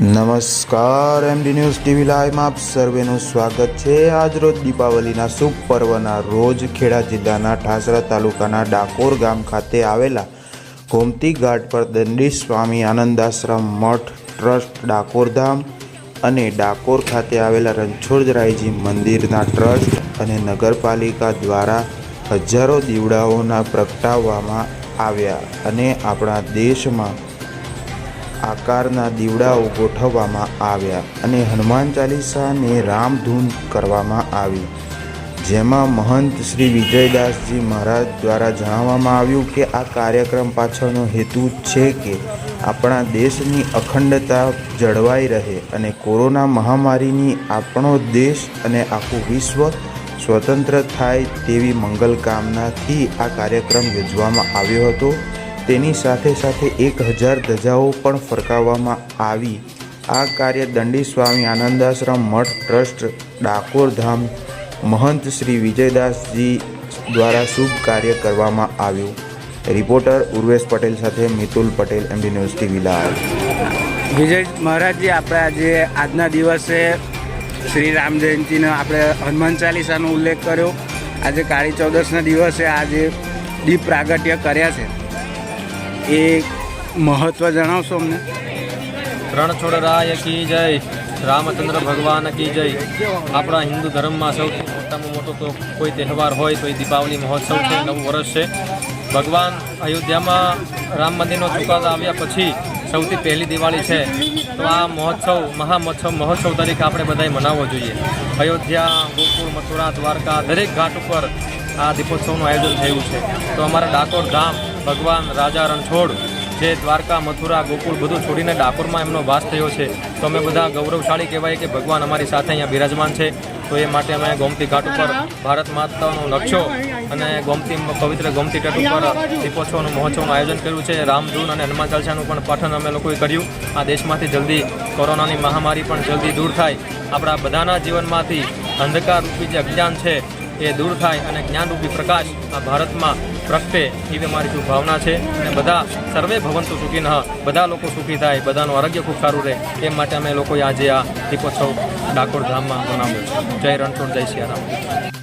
નમસ્કાર MD news TV લાઈવમાં આપ સર્વેનું સ્વાગત છે. આજરોજ દીપાવલીના શુભ પર્વના રોજ ખેડા જિલ્લાના ઠાસરા તાલુકાના ડાકોર ગામ ખાતે આવેલા ગોમતી ઘાટ પર દંડી સ્વામી આનંદાશ્રમ મઠ ટ્રસ્ટ ડાકોરધામ અને ડાકોર ખાતે આવેલા રણછોડરાયજી મંદિરના ટ્રસ્ટ અને નગરપાલિકા દ્વારા હજારો દીવડાઓના પ્રગટાવવામાં આવ્યા અને આપણા દેશમાં આકારના દીવડાઓ ગોઠવવામાં આવ્યા અને હનુમાન ચાલીસાને રામધૂન કરવામાં આવી. જેમાં મહંત શ્રી વિજયદાસજી મહારાજ દ્વારા જણાવવામાં આવ્યું કે આ કાર્યક્રમ પાછળનો હેતુ છે કે આપણા દેશની અખંડતા જળવાઈ રહે અને કોરોના મહામારીની આપણો દેશ અને આખું વિશ્વ સ્વતંત્ર થાય તેવી મંગલ કામનાથી આ કાર્યક્રમ યોજવામાં આવ્યો હતો. તેની સાથે સાથે એક હજાર ધજાઓ પણ ફરકાવવામાં આવી. આ કાર્ય દંડી સ્વામી આનંદાશ્રમ મઠ ટ્રસ્ટ ડાકોર ધામ મહંત શ્રી વિજયદાસજી દ્વારા શુભ કાર્ય કરવામાં આવ્યું. રિપોર્ટર ઉર્વેશ પટેલ સાથે Mitul Patel MD news TV live Vijay Maharajji, આપણે આજે આજના દિવસે શ્રી રામ જયંતિનો આપણે હનુમાન ચાલીસાનો ઉલ્લેખ કર્યો. આજે કાળી ચૌદસના દિવસે આજે દીપ પ્રાગટ્ય કર્યા છે. એ મહત્ત્વ જણાવશો અમને? રણછોડરાય કી જય, રામચંદ્ર ભગવાન કી જય. આપણા હિન્દુ ધર્મમાં સૌથી મોટામાં મોટો તો કોઈ તહેવાર હોય તો એ દીપાવલી મહોત્સવ છે, નવું વર્ષ છે. ભગવાન અયોધ્યામાં રામ મંદિરનો ચુકાદો આવ્યા પછી સૌથી પહેલી દિવાળી છે. તો આ મહોત્સવ, મહામહોત્સવ, મહોત્સવ તરીકે આપણે બધાએ મનાવવો જોઈએ. અયોધ્યા, ગોકુળ, મથુરા, દ્વારકા, દરેક ઘાટ ઉપર આ દીપોત્સવનું આયોજન થયું છે. તો અમારા ડાકોર ધામ ભગવાન રાજા રણછોડ, જે દ્વારકા, મથુરા, ગોકુળ બધું છોડીને ડાકોરમાં એમનો વાસ થયો છે. તો અમે બધા ગૌરવશાળી કહેવાય કે ભગવાન અમારી સાથે અહીંયા બિરાજમાન છે. તો એ માટે અમે ગોમતી ઘાટ ઉપર, ભારત માતાનો નકશો અને ગોમતી પવિત્ર ગોમતી ઘાટ ઉપર દીપોત્સવનું મહોત્સવનું આયોજન કર્યું છે. રામધૂન અને હનુમાન ચાલીસાનું પણ પઠન અમે લોકોએ કર્યું. આ દેશમાંથી જલ્દી કોરોનાની મહામારી પણ જલ્દી દૂર થાય. આપણા બધાના જીવનમાંથી અંધકાર રૂપી જે અજ્ઞાન છે એ દૂર થાય અને જ્ઞાનરૂપી પ્રકાશ આ ભારતમાં પ્રગટે એવી અમારી શું ભાવના છે? અને બધા સર્વે ભવંતુ સુખી ન, બધા લોકો સુખી થાય, બધાનું આરોગ્ય ખૂબ સારું રહે એ માટે અમે લોકોએ આજે આ દીપોત્સવ ડાકોર ધામમાં મનાવ્યો છે. જય રણછોડ, જય સિયારામ.